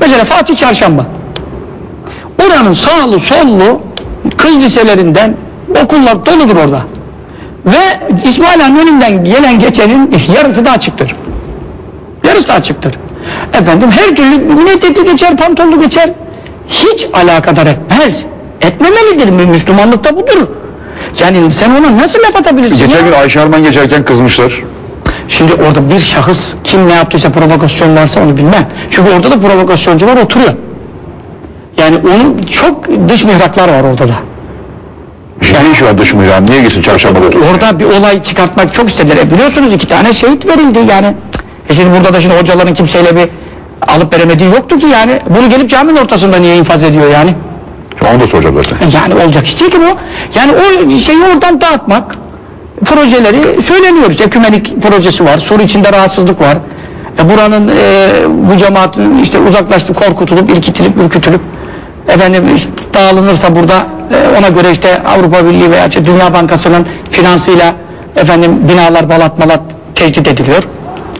Mesela Fatih Çarşamba. Oranın sağlı sollu kız liselerinden okullar doludur orada. Ve İsmail Han'ın önünden gelen geçenin yarısı da açıktır. Yarısı da açıktır. Efendim her türlü milleteti geçer, pantolonu geçer. Hiç alakadar etmez. Etmemelidir. Mü- Müslümanlıkta budur. Yani sen ona nasıl laf atabilirsin Geçen ya? gün Ayşe Arman geçerken kızmışlar. Şimdi orada bir şahıs kim ne yaptıysa provokasyon varsa onu bilmem. Çünkü orada da provokasyoncular oturuyor. Yani onun çok dış mihraklar var orada da. Ne işi var dış mihram? Niye gitsin otursun? Orada bir olay çıkartmak çok istediler. E biliyorsunuz iki tane şehit verildi yani. E şimdi burada da şimdi hocaların kimseyle bir alıp veremediği yoktu ki yani. Bunu gelip caminin ortasında niye infaz ediyor yani? Onu da soracağım zaten. Yani olacak iş değil ki bu. Yani o şeyi oradan dağıtmak, projeleri söyleniyoruz. Ekümenik projesi var, soru içinde rahatsızlık var. E buranın, e, bu cemaatin işte uzaklaştı, korkutulup, irkitilip, ürkütülüp, efendim işte dağılınırsa burada e, ona göre işte Avrupa Birliği veya işte Dünya Bankası'nın finansıyla efendim binalar balat malat tecdit ediliyor,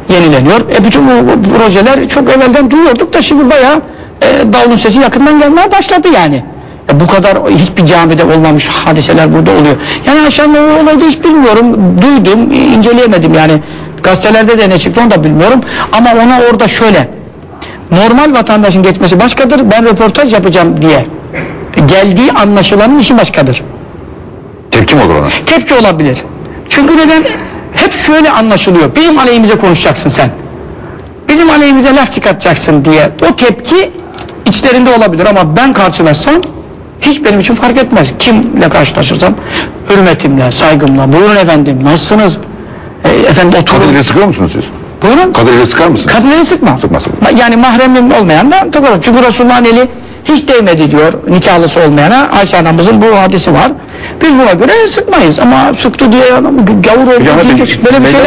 yenileniyor. E bütün bu, bu projeler çok evvelden duyuyorduk da şimdi bayağı e, davulun sesi yakından gelmeye başladı yani. E bu kadar hiçbir camide olmamış hadiseler burada oluyor. Yani aşağıda o olayda hiç bilmiyorum. Duydum, inceleyemedim yani. Gazetelerde de ne çıktı onu da bilmiyorum. Ama ona orada şöyle. Normal vatandaşın geçmesi başkadır. Ben röportaj yapacağım diye. Geldiği anlaşılanın işi başkadır. Tepki mi olur ona? Tepki olabilir. Çünkü neden? Hep şöyle anlaşılıyor. Bizim aleyhimize konuşacaksın sen. Bizim aleyhimize laf çıkartacaksın diye. O tepki içlerinde olabilir ama ben karşılaşsam hiç benim için fark etmez. Kimle karşılaşırsam hürmetimle, saygımla. Buyurun efendim, nasılsınız? E, efendim oturun. Kadın eli sıkıyor musunuz siz? Buyurun. Kadın eli sıkar mısın? Kadınları sıkmam. Sıkmaz. Ma- Yani mahremim olmayan da tıklarım. Çünkü Resulullah'ın eli hiç değmedi diyor nikahlısı olmayana. Ayşe anamızın bu hadisi var. Biz buna göre sıkmayız ama sıktı diye gavur oldu diyecek. Böyle bir şey